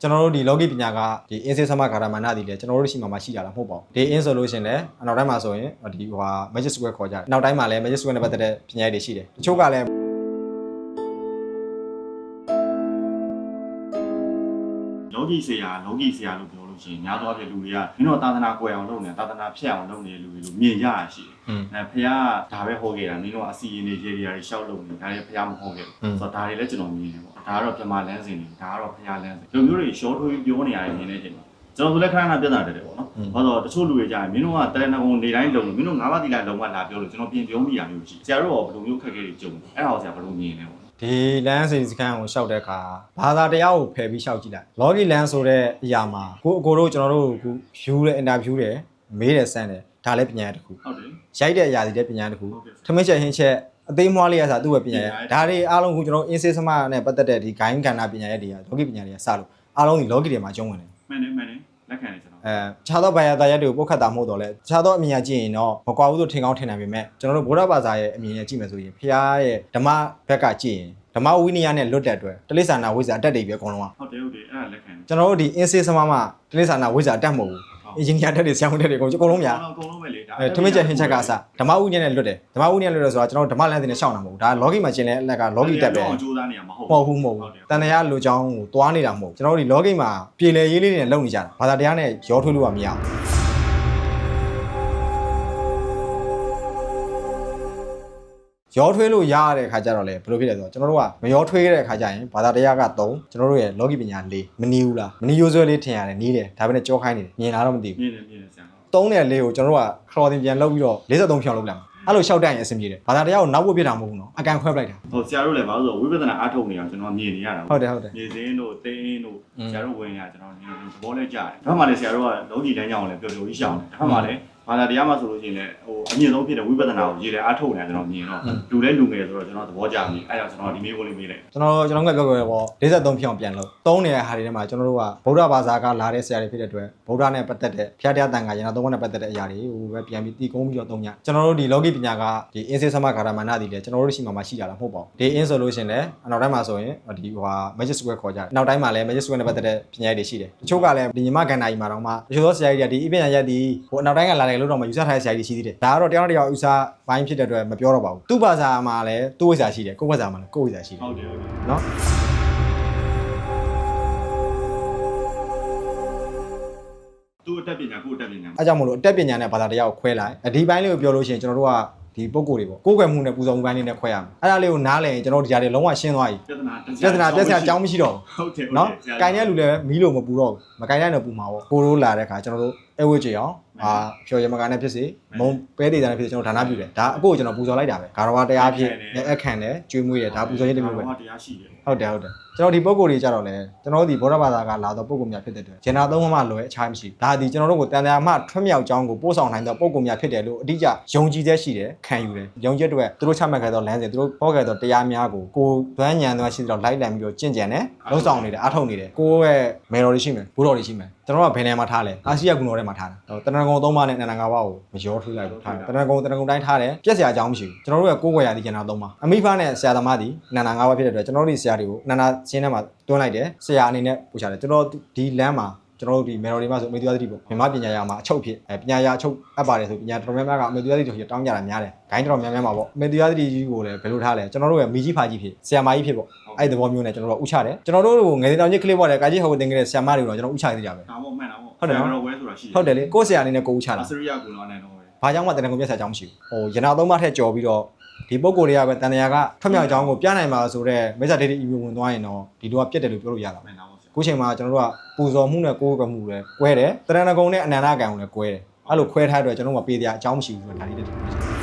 ကျွန်တော်တို့ဒီ logic ပညာကဒီ insist သမဂါရမာနတည်လေကျွန်တော်တို့ရှိမှာမှရှိကြတာမဟုတ်ပါဘူးဒီ in ဆိုလို့ရှရင်လည်းအနောက်တိုင်းမှာဆိုရင်ဒီဟိုဟာ magic square ခေါ်ကြတယ်နောက်တိုင်းမှာလည်း magic square နဲ့ပတ်သက်တဲ့ပညာရည်တွေရှိတယ်တချို့ကလည်းလောကီဆရာလောကီဆရာလို့ပြော လို့ရှိရင်များသောအားဖြင့်လူတွေကမင်းတို့သာသနာကွယ်အောင်လုပ်နေတာသာသနာဖြစ်အောင်လုပ်နေတဲ့လူတွေလို့မြင်ရရှိတယ်။အဲဖះကဒါပဲဟောခဲ့တာမင်းတို့အစီအရင်တွေရေဒီယာတွေရှောက်လုပ်နေဒါလည်းဖះမဟုတ်ခဲ့ဘူး။ဆိုတော့ဒါတွေလည်းကျွန်တော်မြင်တယ်ပေါ့။ဒါကတော့ပြမလန်းစင်တွေဒါကတော့ဖះလန်းစင်လူမျိုးတွေရှော့ထိုးပြီးပြောနေရတယ်မြင်နေတယ်ကျွန်တော်တို့လည်းခဏခဏပြဿနာတက်တယ်ပေါ့နော်။ဘာလို့တချို့လူတွေကြရင်မင်းတို့ကတရဏဂုံနေတိုင်းလုံလို့မင်းတို့ငါးပါးတိလာလုံမှလာပြောလို့ကျွန်တော်ပြင်ပြောမိတာမျိုးရှိ။ဆရာတို့ကဘယ်လိုမျိုးခက်ခဲတွေကြုံလဲ။အဲ့ဒါကိုဆရာဘယ်လိုမြင်လဲပေါ့ ဒီလမ်းစီစကန်ကိုရှောက်တဲ့အခါဘာသာတရားကိုဖယ်ပြီးရှောက်ကြည့်လိုက် logic လမ်းဆိုတဲ့အရာမှာကိုအကိုတို့ကျွန်တော်တို့က view တဲ့ interview တယ်မေးတယ်စမ်းတယ်ဒါလည်းပညာတစ်ခုဟုတ်တယ်ရိုက်တဲ့အရာတွေလည်းပညာတစ်ခုဟုတ်ကဲ့ထမင်းချက်ဟင်းချက်အသေးမွှားလေးရစားသူ့ပဲပညာရပညာရဒါတွေအားလုံးကကျွန်တော် insist သမနဲ့ပတ်သက်တဲ့ဒီ gain ကဏ္ဍပညာရတွေက logic ပညာတွေကစလို့အားလုံးဒီ logic တွေမှာကျုံးဝင်တယ်မှန်တယ်မှန်တယ် လက်ခံတယ်ကျွန်တော်အဲခြားသောဘာသာတရားတွေကိုပုတ်ခတ်တာမဟုတ်တော့လဲခြားသောအမြင်အကြည့်ရင်တော့မကွာဘူးဆိုထင်ကောင်းထင်နိုင်ပေမဲ့ကျွန်တော်တို့ဗုဒ္ဓဘာသာရဲ့အမြင်နဲ့ကြည့်မယ်ဆိုရင်ဖရားရဲ့ဓမ္မဘက်ကကြည့်ရင်ဓမ္မဝိနည်းနဲ့လွတ်တဲ့အတွက်တလိษာနာဝိဇ္ဇာအတက်တွေပဲအကုန်လုံးကဟုတ်တယ်ဟုတ်တယ်အဲ့ဒါလက်ခံတယ်ကျွန်တော်တို့ဒီ insist သမမှာတလိษာနာဝိဇ္ဇာအတက်မဟုတ်ဘူး engineer တက်တွေဆရာဝန်တက်တွေအကုန်အကုန်လုံးများအကုန်လုံးပဲလေဒါအဲထမင်းချက်ဟင်းချက်ကစဓမ္မဝိနည်းနဲ့လွတ်တယ်ဓမ္မဝိနည်းနဲ့လွတ်တယ်ဆိုတာကျွန်တော်ဓမ္မလမ်းစဉ်နဲ့ရှောင်းတာမဟုတ်ဘူးဒါ logic မှာကျင်တဲ့အလက်က logic တက်ပဲအောင်ကြိုးစားနေရမှာဟုတ်မဟုတ်ဘူးမဟုတ်ဘူးတန်တရားလူချောင်းကိုတွားနေတာမဟုတ်ဘူးကျွန်တော်တို့ဒီ logic မှာပြည်လေရေးလေးတွေနဲ့လုပ်နေကြတာဘာသာတရားနဲ့ရောထွေးလို့ကမရဘူး ရောထွေးလို့ရတဲ့ခါကျတော့လေဘယ်လိုဖြစ်လဲဆိုတော့ကျွန်တော်တို့ကမရောထွေးတဲ့ခါကျရင်ဘာသာတရားက3ကျွန်တော်တို့ရဲ့ logic ပညာ4မနီးဘူးလားမနီးရိုးစွဲလေးထင်ရတယ်နီးတယ်ဒါပေမဲ့ကြောခိုင်းနေတယ်မြင်လာတော့မသိဘူးမြင်တယ်မြင်တယ်ဆရာ3နဲ့4ကိုကျွန်တော်တို့က clothing ပြန်လုပ်ပြီးတော့53ဖြောင်းလုပ်လိုက်မှာအဲ့လိုရှောက်တတ်ရင်အဆင်ပြေတယ်ဘာသာတရားကိုနောက်ဝတ်ပြတာမဟုတ်ဘူးနော်အကန်ခွဲပလိုက်တာဟိုဆရာတို့လည်းဘာလို့ဆိုဝိပဿနာအားထုတ်နေအောင်ကျွန်တော်မြင်နေရတာဟုတ်တယ်ဟုတ်တယ်မြေစင်းတို့တင်းအင်းတို့อืมဆရာတို့ဝင်ရကျွန်တော်နေသဘောလဲကြားတယ်တစ်ဖက်မှာလည်းဆရာတို့ကလုံးကြီးတန်းကြောင်လည်းပျော်ပျော်ကြီးရှောင်းတယ်တစ်ဖက်မှာလည်း ဘာသာတရားမှဆိုလို့ရှိရင်လည်းဟိုအမြင့်ဆုံးဖြစ်တဲ့ဝိပဿနာကိုရေတယ်အားထုတ်နေတာကျွန်တော်မြင်တော့လူလဲလူငယ်ဆိုတော့ကျွန်တော်သဘောကျပြီအဲ့ဒါကျွန်တော်ဒီမေးဖို့လေးမေးလိုက်ကျွန်တော်ကျွန်တော်ကပြောခဲ့ပေါ့53ဖြောင်းပြန်လို့3နေတဲ့ဟာတွေထဲမှာကျွန်တော်တို့ကဗုဒ္ဓဘာသာကလာတဲ့ဆရာတွေဖြစ်တဲ့အတွက်ဗုဒ္ဓနဲ့ပတ်သက်တဲ့ဖျားတရားတန်ခါရဏသုံးခုနဲ့ပတ်သက်တဲ့အရာတွေဟိုပဲပြန်ပြီးတည်ကုန်းပြီးတော့သုံးညကျွန်တော်တို့ဒီ logic ပညာကဒီ insist သမဂါရမာနတည်လေကျွန်တော်တို့ရှိမှာမှရှိကြတာမဟုတ်ပါဘူးဒီ in ဆိုလို့ရှရင်လည်းအနောက်တိုင်းမှာဆိုရင်ဒီဟိုဟာ magic square ခေါ်ကြတယ်နောက်တိုင်းမှာလည်း magic square နဲ့ပတ်သက်တဲ့ပညာရည်တွေရှိတယ်တချို့ကလည်းဒီညီမကန္နာကြီးမှာတော့မှတချို့သောဆရာကြီးတွေကဒီအပညာရက်ဒီဟိုအနောက်တိုင်းကလာတယ်လို့တော့မှယူဆထားတဲ့ဆရာကြီးတွေရှိသေးတယ်ဒါကတော့တရားတော်တရားယူဆဘိုင်းဖြစ်တဲ့အတွက်မပြောတော့ပါဘူးသူ့ဘာသာမှာလည်းသူ့ဝိဇ္ဇာရှိတယ်ကိုယ့်ဘာသာမှာလည်းကိုယ့်ဝိဇ္ဇာရှိတယ်ဟုတ်တယ်ဟုတ်တယ်နော်သူ့အတက်ပညာကိုယ့်အတက်ပညာအဲကြောင့်မလို့အတက်ပညာနဲ့ဘာသာတရားကိုခွဲလိုက်အဒီပိုင်းလေးကိုပြောလို့ရှိရင်ကျွန်တော်တို့ကဒီပုံကိုယ်တွေပေါ့ကိုယ်ကွယ်မှုနဲ့ပူဇော်မှုပိုင်းလေးနဲ့ခွဲရမယ်အဲ့ဒါလေးကိုနားလည်ရင်ကျွန်တော်တို့ဒီຢာတွေလုံးဝရှင်းသွားပြီပြဿနာပြဿနာပြဿနာအကြောင်းမရှိတော့ဟုတ်တယ်ဘူးနော်ကင်တဲ့လူလည်းမီးလို့မပူတော့ဘူးမကင်တဲ့လူပူမှာပေါ့ကိုရိုးလာတဲ့ခါကျွန်တော်တို့အဲဝစ်ကြအောင် အာဖြော်ရမကနဲ့ဖြစ်စေမုံပဲဒေတာနဲ့ဖြစ်စေကျွန်တော်ဒါနပြုတယ်ဒါအကိုကိုကျွန်တော်ပူဇော်လိုက်တာပဲဂါရဝတရားဖြစ်လက်အခန့်တယ်ကျွေးမွေးတယ်ဒါပူဇော်ရေးတစ်မျိုးပဲဟောတရားရှိတယ်ဟုတ်တယ်ဟုတ်တယ်ကျွန်တော်ဒီပုံကိုယ်တွေကြတော့လဲကျွန်တော်တို့ဒီဗုဒ္ဓဘာသာကလာတော့ပုံကိုယ်များဖြစ်တဲ့အတွက်ဂျန်နာသုံးမှလွယ်အခြားမရှိဒါဒီကျွန်တော်တို့ကိုတန်တရာမှထွတ်မြောက်ကြောင်းကိုပို့ဆောင်နိုင်တဲ့ပုံကိုယ်များဖြစ်တယ်လို့အတိအကျယုံကြည်ချက်ရှိတယ်ခံယူတယ်ယုံကြည်တဲ့အတွက်သူတို့ချမှတ်ခဲ့သောလမ်းစဉ်သူတို့ဟောခဲ့သောတရားများကိုကိုယ်သွမ်းညံသွမ်းရှိတဲ့တော့လိုက်လံပြီးတော့ကျင့်ကြံတယ်လုံးဆောင်နေတယ်အားထုတ်နေတယ်ကိုယ့်ရဲ့မေတော်တွေရှိမယ်ဘိုးတော်တွေရှိမယ် ကျွန်တော်တို့ကဘယ်နေရာမှာထားလဲအာရှိယကုနော်ထဲမှာထားတာဟိုတဏ္ဍကုံသုံးပါးနဲ့နန္ဒငါးပါးကိုမရောထွေးလိုက်ဘူးထားတယ်တဏ္ဍကုံတဏ္ဍကုံတိုင်းထားတယ်ပြက်စရာအကြောင်းမရှိဘူးကျွန်တော်တို့ကကိုယ်ဝယ်ရသည်ကျန်တာသုံးပါအမိဖားနဲ့ဆရာသမားသည်နန္ဒငါးပါးဖြစ်တဲ့အတွက်ကျွန်တော်တို့ဒီဆရာတွေကိုနန္ဒရှင်းထဲမှာတွန်းလိုက်တယ်ဆရာအနေနဲ့ပူချတယ်ကျွန်တော်ဒီလမ်းမှာ ကျွန်တော်တို့ဒီမေတော်တွေမှာဆိုအမေသူရသတိပေါ့မြန်မာပညာရာမှာအချုပ်ဖြစ်အဲပညာရာအချုပ်အပ်ပါတယ်ဆိုပညာတော်တော်များများကအမေသူရသတိတို့တောင်းကြတာများတယ်ဂိုင်းတော်တော်များများမှာပေါ့အမေသူရသတိကြီးကိုလည်းဘယ်လိုထားလဲကျွန်တော်တို့ရဲ့မိကြီးဖာကြီးဖြစ်ဆရာမကြီးဖြစ်ပေါ့အဲ့ဒီသဘောမျိုးနဲ့ကျွန်တော်တို့ကဥချတယ်ကျွန်တော်တို့ကိုငယ်စဉ်တောင်ကြီးကလစ်ပေါ့တယ်ကာကြီးဟောတင်ခဲ့တဲ့ဆရာမတွေကိုတော့ကျွန်တော်ဥချသေးကြပဲဒါမှမဟုတ်မှန်တာပေါ့ဟုတ်တယ်နော်တော့ဝဲဆိုတာရှိဟုတ်တယ်လေကိုယ့်ဆရာအနေနဲ့ကိုယ်ဥချတာအစရိယကူလောနဲ့တော့ပဲဘာကြောင့်မှတန်တန်ကုန်ပြတ်ဆက်အကြောင်းမရှိဘူးဟိုရနာသုံးပါးထက်ကြော်ပြီးတော့ဒီပုံကိုယ်လေးကပဲတန်တရာကထွက်မြောက်အကြောင်းကိုပြနိုင်ပါဆိုတော့မိစ္ဆာဒိဋ္ဌိအီဝင်သွားရင်တော့ဒီလိုကပြတ်တယ်လို့ပြောလို့ရတာမှန်တာပေါ့ဆရာ ခုချိန်မှာကျွန်တော်တို့ကပူဇော်မှုနဲ့ကိုယ်ကမှုလည်းကွဲတယ်တရဏဂုံနဲ့အနန္တကံကိုလည်းကွဲတယ်အဲ့လိုခွဲထားတဲ့အတွက်ကျွန်တော်တို့ကပေးတရားအကြောင်းမရှိဘူးဆိုတာဒါလေးတည်း